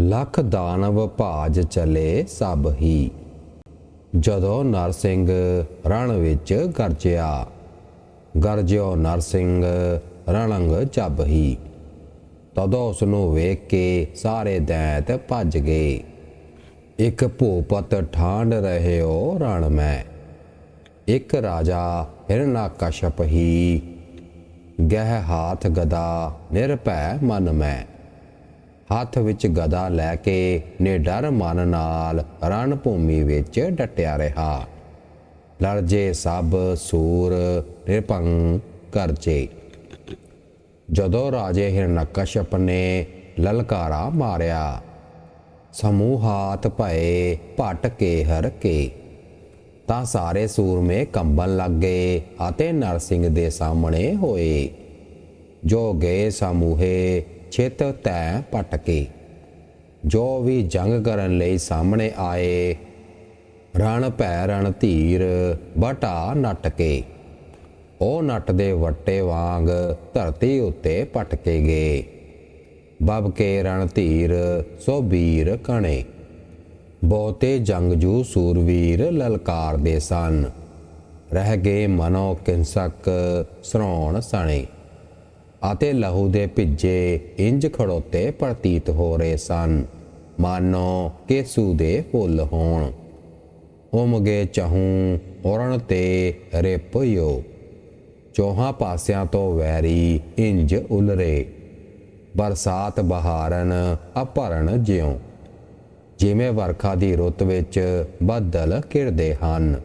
ਲੱਖ ਦਾਨਵ ਭਾਜ ਚਲੇ ਸਭ ਹੀ। ਜਦੋਂ ਨਰਸਿੰਘ ਰਣ ਵਿੱਚ ਗਰਜਿਆ, ਗਰਜਿਓ ਨਰਸਿੰਘ ਰਣੰਗ ਚੱਬ ਹੀ। ਤਦੋਂ ਉਸ ਨੂੰ ਵੇਖ ਕੇ ਸਾਰੇ ਦੈਂਤ ਭੱਜ ਗਏ। ਇੱਕ ਭੂਪਤ ਠਾਂਡ ਰਹਿਓ ਰਣ ਮੈਂ। ਇੱਕ ਰਾਜਾ ਹਿਰਨਾਕਸ਼ਪ ਹੀ। ਗਹਿ ਹਾਥ ਗਦਾ ਨਿਰਭੈ ਮਨ ਮੈਂ। ਹੱਥ ਵਿੱਚ ਗਦਾ ਲੈ ਕੇ ਨਿਡਰ ਮਨ ਨਾਲ ਰਣ ਭੂਮੀ ਵਿੱਚ ਡਟਿਆ ਰਿਹਾ। ਲੜਜੇ ਸਭ ਸੂਰ ਨਿਰਭੰਗ ਕਰਜੇ ਜਦੋਂ ਰਾਜੇ ਹਿਰਨਕਸ਼ਪ ਨੇ ਲਲਕਾਰਾ ਮਾਰਿਆ ਸਮੂਹਾਤ ਭਏ ਭਟ ਕੇ ਹਰ ਕੇ। ਤਾਂ ਸਾਰੇ ਸੂਰਮੇ ਕੰਬਣ ਲੱਗ ਗਏ ਅਤੇ ਨਰਸਿੰਘ ਦੇ ਸਾਹਮਣੇ ਹੋਏ। ਜੋ ਗਏ ਸਮੂਹੇ ਛਿਤ ਤੈ ਪਟਕੇ ਜੋ ਵੀ ਜੰਗ ਕਰਨ ਲਈ ਸਾਹਮਣੇ ਆਏ, ਰਣ ਭੈ ਰਣ ਧੀਰ ਬਟਾ ਨਟਕੇ। ਉਹ ਨੱਟ ਦੇ ਵੱਟੇ ਵਾਂਗ ਧਰਤੀ ਉੱਤੇ ਪਟਕੇ ਗਏ। ਬਬ ਕੇ ਰਣ ਧੀਰ ਸੋ ਵੀਰ ਕਣੇ, ਬਹੁਤੇ ਜੰਗਜੂ ਸੂਰਵੀਰ ਲਲਕਾਰਦੇ ਸਨ। ਰਹਿ ਗਏ ਮਨੋ ਕਿੰਸਕ ਸਰਾਉਣ ਸਣੇ। ਅਤੇ ਲਹੂ ਦੇ ਭਿੱਜੇ ਇੰਜ ਖੜੋਤੇ ਪ੍ਰਤੀਤ ਹੋ ਰਹੇ ਸਨ। ਮਾਨੋ ਕੇਸੂ ਦੇ ਫੁੱਲ ਹੋਣ। ਉਮਗੇ ਚਹੂੰ ਔਰਣ ਤੇ ਰਿਪਯੋ ਚੋਹਾਂ ਪਾਸਿਆਂ ਤੋਂ ਵੈਰੀ ਇੰਜ ਉਲਰੇ। ਬਰਸਾਤ ਬਹਾਰਨ ਅਪਰਨ ਜਿਉ। ਜਿਵੇਂ ਵਰਖਾ ਦੀ ਰੁੱਤ ਵਿੱਚ ਬੱਦਲ ਘਿਰਦੇ ਹਨ।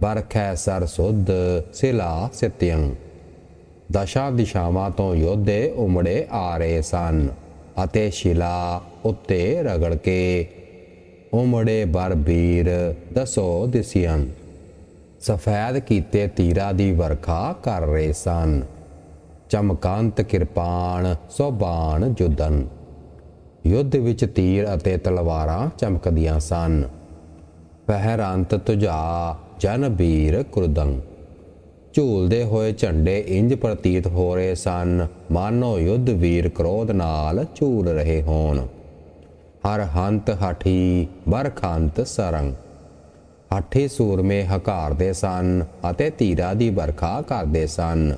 ਬਰਖੈ ਸਰ ਸੁਧ ਸਿਲਾ ਸਿਤਯੰ ਦਸ਼ਾ ਦਿਸ਼ਾਵਾਂ ਤੋਂ ਯੋਧੇ ਉਮੜੇ ਆ ਰਹੇ ਸਨ ਅਤੇ ਸ਼ਿਲਾ ਉੱਤੇ ਰਗੜ ਕੇ, ਉਮੜੇ ਬਰਬੀਰ ਦਸੋ ਦਿਸਿਆਂ ਸਫੈਦ ਕੀਤੇ ਤੀਰਾ ਦੀ ਵਰਖਾ ਕਰ ਰਹੇ ਸਨ। ਚਮਕਾਂਤ ਕਿਰਪਾਨ ਸੋਬਾਨ ਜੁਦਨ। ਯੁੱਧ ਵਿੱਚ ਤੀਰ ਅਤੇ ਤਲਵਾਰਾਂ ਚਮਕਦੀਆਂ ਸਨ। ਪਹਿਰਾਂਤ ਤੁਜਾ ਜਨ ਵੀਰ ਕੁਰਦੰ ਝੂਲਦੇ ਹੋਏ ਝੰਡੇ ਇੰਜ ਪ੍ਰਤੀਤ ਹੋ ਰਹੇ ਸਨ। ਮਾਨੋ ਯੁੱਧ ਵੀਰ ਕ੍ਰੋਧ ਨਾਲ ਝੂਲ ਰਹੇ ਹੋਣ। ਹਰ ਹੰਤ ਹਠੀ ਬਰਖੰਤ ਸਰੰਗ। ਹਾਠੀ ਸੂਰਮੇ ਹਕਾਰਦੇ ਸਨ ਅਤੇ ਤੀਰਾ ਦੀ ਵਰਖਾ ਕਰਦੇ ਸਨ।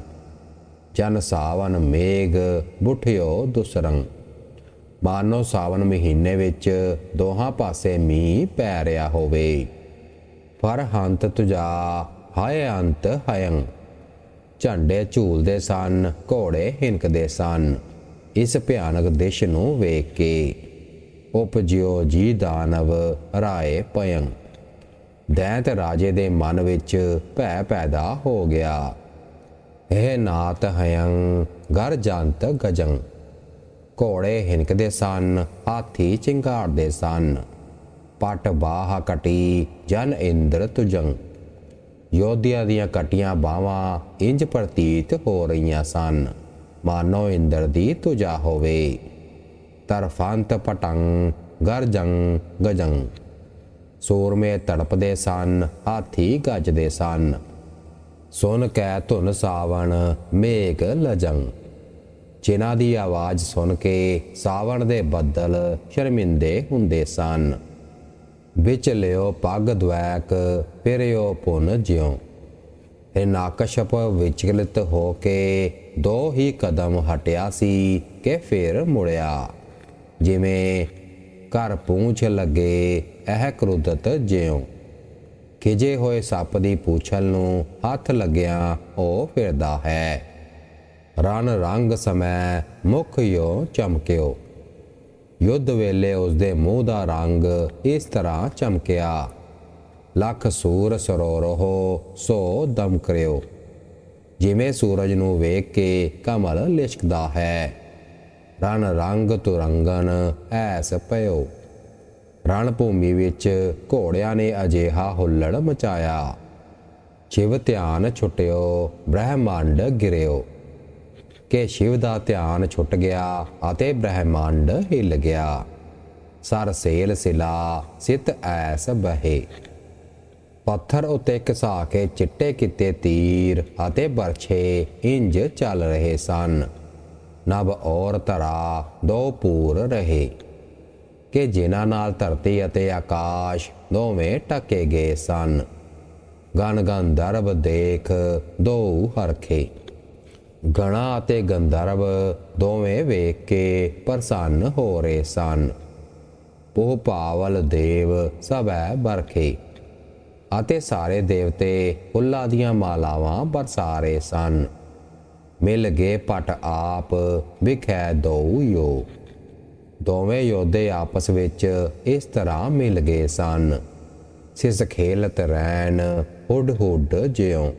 ਜਨ ਸਾਵਨ ਮੇਘ, ਬੁਠਿਓ ਦੁਸਰੰਗ। ਮਾਨੋ ਸਾਵਨ ਮਹੀਨੇ ਵਿੱਚ ਦੋਹਾਂ ਪਾਸੇ ਮੀਂਹ ਪੈ ਰਿਹਾ ਹੋਵੇ। ਪਰ ਹੰਤ ਤੁਜਾ ਹਾਏ ਅੰਤ ਹਯੰ। ਝੰਡੇ ਝੂਲਦੇ ਸਨ, ਘੋੜੇ ਹਿੰਕਦੇ ਸਨ। ਇਸ ਭਿਆਨਕ ਦਿਸ਼ ਨੂੰ ਵੇਖ ਕੇ ਉਪਜਿਓ ਜੀ ਦਾਨਵ ਰਾਏ ਪਯੰ ਦੈਂਤ ਰਾਜੇ ਦੇ ਮਨ ਵਿੱਚ ਭੈ ਪੈਦਾ ਹੋ ਗਿਆ। ਇਹ ਨਾਤ ਹਯੰ ਗਰ ਜੰਤ ਗਜੰ। ਘੋੜੇ ਹਿੰਕਦੇ ਸਨ, ਹਾਥੀ ਚਿੰਗਾੜਦੇ ਸਨ। ਪਟ ਬਾਹ ਕਟੀ ਜਨ ਇੰਦਰ ਤੁਜੰ। ਯੋਧਿਆ ਦੀਆਂ ਕਟੀਆਂ ਬਾਹਾਂ ਇੰਜ ਪ੍ਰਤੀਤ ਹੋ ਰਹੀਆਂ ਸਨ। ਮਾਨੋ ਇੰਦਰ ਦੀ ਤੁਜਾ ਹੋਵੇ। ਤਰਫੰਤ ਪਟੰ ਗਰਜੰ ਗਜੰ। ਸੂਰਮੇ ਤੜਪਦੇ ਸਨ, ਹਾਥੀ ਗੱਜਦੇ ਸਨ। ਸੁਨ ਕੈ ਧੁਨ ਸਾਵਣ, ਮੇਘ ਲਜੰ। ਜਿਨ੍ਹਾਂ ਦੀ ਆਵਾਜ਼ ਸੁਣ ਕੇ ਸਾਵਣ ਦੇ ਬੱਦਲ ਸ਼ਰਮਿੰਦੇ ਹੁੰਦੇ ਸਨ। ਵਿੱਚ ਲਿਓ ਪੱਗ ਦਵੈਕ ਫਿਰਿਓ ਪੁਨ ਜਿਉ। ਇਹ ਨਾਕਸ਼ਪ ਵਿਚਲਿਤ ਹੋ ਕੇ ਦੋ ਹੀ ਕਦਮ ਹਟਿਆ ਸੀ ਕਿ ਫਿਰ ਮੁੜਿਆ। ਜਿਵੇਂ ਘਰ ਪੂੰਛ ਲੱਗੇ, ਇਹ ਕ੍ਰੋਧਤ ਜਿਉ। ਖਿਜੇ ਹੋਏ ਸੱਪ ਦੀ ਪੂਛਲ ਨੂੰ ਹੱਥ ਲੱਗਿਆ, ਉਹ ਫਿਰਦਾ ਹੈ। ਰਣ ਰੰਗ ਸਮੈ ਮੁਖ ਯੋ ਚਮਕਿਓ। ਯੁੱਧ ਵੇਲੇ ਉਸ ਦੇ ਮੂੰਹ ਦਾ ਰੰਗ ਇਸ ਤਰ੍ਹਾਂ ਚਮਕਿਆ। ਲੱਖ ਸੂਰ ਸਰੋ ਰਹੋ, ਸੋ ਦਮ ਕਰਿਓ। ਜਿਵੇਂ ਸੂਰਜ ਨੂੰ ਵੇਖ ਕੇ ਕਮਲ ਲਿਸ਼ਕਦਾ ਹੈ, ਰਣ ਰੰਗ ਤੁਰੰਗਨ ਐਸ ਪਇਓ। ਰਣ ਭੂਮੀ ਵਿੱਚ ਘੋੜਿਆਂ ਨੇ ਅਜੇਹਾ ਹੁੱਲੜ ਮਚਾਇਆ। ਸ਼ਿਵ ਧਿਆਨ ਛੁੱਟਿਓ, ਬ੍ਰਹਿਮੰਡ ਗਿਰਿਓ। ਕਿ ਸ਼ਿਵ ਦਾ ਧਿਆਨ ਛੁੱਟ ਗਿਆ ਅਤੇ ਬ੍ਰਹਿਮੰਡ ਹਿੱਲ ਗਿਆ। ਸਰ ਸੇਲ ਸਿਲਾ, ਸਿਤ ਐਸ ਬਹੇ। ਪੱਥਰ ਉਤੇ ਘਸਾ ਕੇ ਚਿੱਟੇ ਕੀਤੇ ਤੀਰ ਅਤੇ ਬਰਛੇ ਇੰਜ ਚੱਲ ਰਹੇ ਸਨ। ਨਭ ਔਰ ਤਰਾ ਦੋ ਪੂਰ ਰਹੇ। ਕਿ ਜਿਨ੍ਹਾਂ ਨਾਲ ਧਰਤੀ ਅਤੇ ਆਕਾਸ਼ ਦੋਵੇਂ ਟਕੇ ਗਏ ਸਨ। ਗਨ ਗੰਧਰਵ ਦੇਖ ਦੋ ਹਰਖੇ। ਗਣਾ ਅਤੇ ਗੰਧਰਵ ਦੋਵੇਂ ਵੇਖ ਕੇ ਪ੍ਰਸੰਨ ਹੋ ਰਹੇ ਸਨ। ਉਹ ਪਾਵਲ ਦੇਵ ਸਭੈ ਬਰਖੇ ਅਤੇ ਸਾਰੇ ਦੇਵਤੇ ਫੁੱਲਾਂ ਦੀਆਂ ਮਾਲਾਵਾਂ ਬਰਸਾ ਰਹੇ ਸਨ। ਮਿਲ ਗਏ ਪਟ ਆਪ, ਵਿਖੈ ਦੋ ਯੋ। ਦੋਵੇਂ ਯੋਧੇ ਆਪਸ ਵਿੱਚ ਇਸ ਤਰ੍ਹਾਂ ਮਿਲ ਗਏ ਸਨ। ਸਿਸ ਖੇਲਤ ਰਹਿਣ ਹੁੱਡ ਹੁੱਡ ਜਿਉਂ।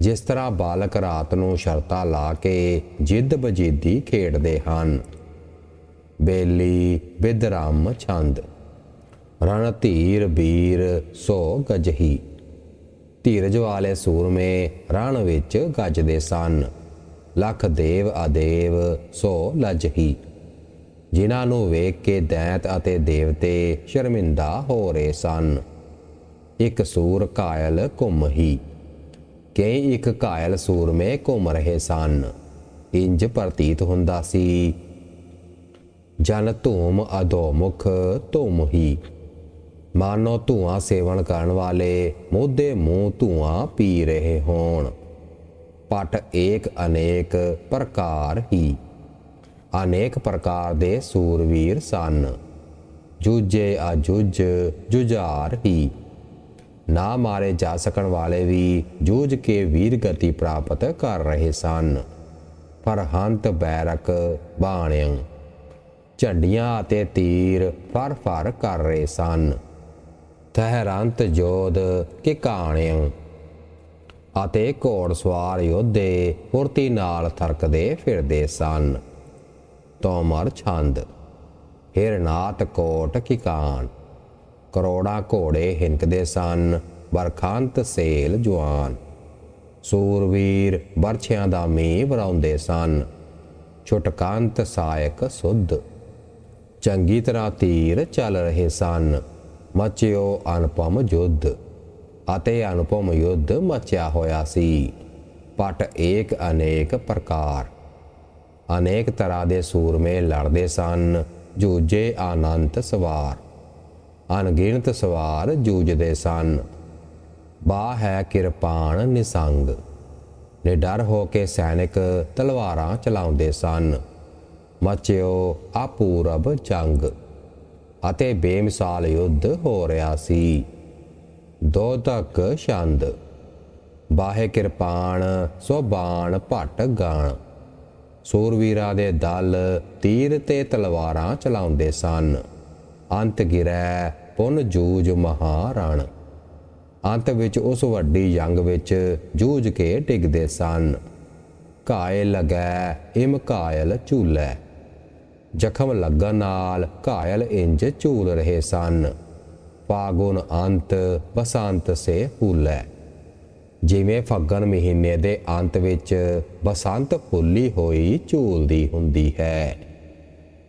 ਜਿਸ ਤਰ੍ਹਾਂ ਬਾਲਕ ਰਾਤ ਨੂੰ ਸ਼ਰਤਾਂ ਲਾ ਕੇ ਜਿੱਦ ਬਜੀਦੀ ਖੇਡਦੇ ਹਨ। ਬੇਲੀ, ਬਿਦਰਾਮ ਛੰਦ। ਰਣ ਧੀਰ ਵੀਰ ਸੋ ਗਜਹੀ। ਧੀਰਜ ਵਾਲੇ ਸੂਰਮੇ ਰਣ ਵਿੱਚ ਗੱਜਦੇ ਸਨ। ਲੱਖ ਦੇਵ ਆਦੇਵ ਸੋ ਲਜਹੀ। ਜਿਨ੍ਹਾਂ ਨੂੰ ਵੇਖ ਕੇ ਦੈਂਤ ਅਤੇ ਦੇਵਤੇ ਸ਼ਰਮਿੰਦਾ ਹੋ ਰਹੇ ਸਨ। ਇੱਕ ਸੂਰ ਕਾਇਲ ਘੁੰਮ ਹੀ ਕਈ ਇੱਕ ਘਾਇਲ ਸੂਰਮੇ ਘੁੰਮ ਰਹੇ ਸਨ। ਇੰਜ ਪ੍ਰਤੀਤ ਹੁੰਦਾ ਸੀ, ਜਨ ਧੂਮ ਅਧੋਮੁਖ ਧੂਮ ਹੀ। ਮਾਨੋ ਧੂਆਂ ਸੇਵਨ ਕਰਨ ਵਾਲੇ ਮੋਢੇ ਮੂੰਹ ਧੂਆਂ ਪੀ ਰਹੇ ਹੋਣ। ਪਟ ਏਕ ਅਨੇਕ ਪ੍ਰਕਾਰ ਹੀ। ਅਨੇਕ ਪ੍ਰਕਾਰ ਦੇ ਸੂਰਵੀਰ ਸਨ। ਜੂਝੇ ਅਜੁਜ ਜੁਝਾਰ ਹੀ। ਨਾ ਮਾਰੇ ਜਾ ਸਕਣ ਵਾਲੇ ਵੀ ਜੂਝ ਕੇ ਵੀਰ ਗਤੀ ਪ੍ਰਾਪਤ ਕਰ ਰਹੇ ਸਨ। ਪਰ ਹੰਤ ਬੈਰਕ ਬਾਣਿਆਂ, ਝੰਡੀਆਂ ਅਤੇ ਤੀਰ ਫਰ ਫਰ ਕਰ ਰਹੇ ਸਨ। ਤਹਿਰੰਤ ਜੋਧ ਕਿ ਕਾਣਿਆਂ ਅਤੇ ਘੋੜ ਸਵਾਰ ਯੋਧੇ ਫੁਰਤੀ ਨਾਲ ਥਰਕਦੇ ਫਿਰਦੇ ਸਨ। ਤੋਮਰ ਛੰਦ ਹਿਰਨਾਤ ਕੋਟ ਕੀ ਕਰੋੜਾਂ ਘੋੜੇ ਹਿੰਕਦੇ ਸਨ। ਬਰਖਾਂਤ ਸੇਲ ਜਵਾਨ ਸੂਰਵੀਰ ਬਰਛਿਆਂ ਦਾ ਮੀਂਹ ਵਰਾਉਂਦੇ ਸਨ। ਛੁਟਕਾਂਤ ਸਾਇਕ ਸੁਧ। ਚੰਗੀ ਤਰ੍ਹਾਂ ਤੀਰ ਚੱਲ ਰਹੇ ਸਨ। ਮਚਿਓ ਅਨੁਪਮ ਯੁੱਧ ਅਤੇ ਅਨੁਪਮ ਯੁੱਧ ਮਚਿਆ ਹੋਇਆ ਸੀ। ਪਟ ਏਕ ਅਨੇਕ ਪ੍ਰਕਾਰ। ਅਨੇਕ ਤਰ੍ਹਾਂ ਦੇ ਸੂਰਮੇ ਲੜਦੇ ਸਨ। ਜੂਝੇ ਆਨੰਤ ਸਵਾਰ। ਅਣਗਿਣਤ ਸਵਾਰ ਜੂਝਦੇ ਸਨ। ਬਾ ਹੈ ਕਿਰਪਾਨ ਨਿਸੰਗ। ਨਿਡਰ ਹੋ ਕੇ ਸੈਨਿਕ ਤਲਵਾਰਾਂ ਚਲਾਉਂਦੇ ਸਨ। ਮਚਿਓ ਆਪੂਰਬ ਜੰਗ ਅਤੇ ਬੇਮਿਸਾਲ ਯੁੱਧ ਹੋ ਰਿਹਾ ਸੀ। ਦੋ ਤੱਕ ਛੰਦ। ਬਾਹੇ ਕਿਰਪਾਨ ਸੋ ਬਾਣ ਭਟ ਗਾਣ। ਸੂਰਵੀਰਾਂ ਦੇ ਦਲ ਤੀਰ ਤੇ ਤਲਵਾਰਾਂ ਚਲਾਉਂਦੇ ਸਨ। ਅੰਤ ਗਿਰੈ ਪੁਨ ਜੂਜ ਮਹਾਰਣ। ਅੰਤ ਵਿੱਚ ਉਸ ਵੱਡੀ ਜੰਗ ਵਿੱਚ ਜੂਝ ਕੇ ਡਿੱਗਦੇ ਸਨ। ਘਾਇ ਲਗੈ ਇਮ ਘਾਇਲ ਝੂਲੈ। ਜ਼ਖਮ ਲੱਗਣ ਨਾਲ ਘਾਇਲ ਇੰਜ ਝੂਲ ਰਹੇ ਸਨ। ਫਾਗੁਨ ਅੰਤ, ਬਸੰਤ ਸੇ ਫੁੱਲੈ ਜਿਵੇਂ ਫੱਗਣ ਮਹੀਨੇ ਦੇ ਅੰਤ ਵਿੱਚ ਬਸੰਤ ਫੁੱਲੀ ਹੋਈ ਝੂਲਦੀ ਹੁੰਦੀ ਹੈ।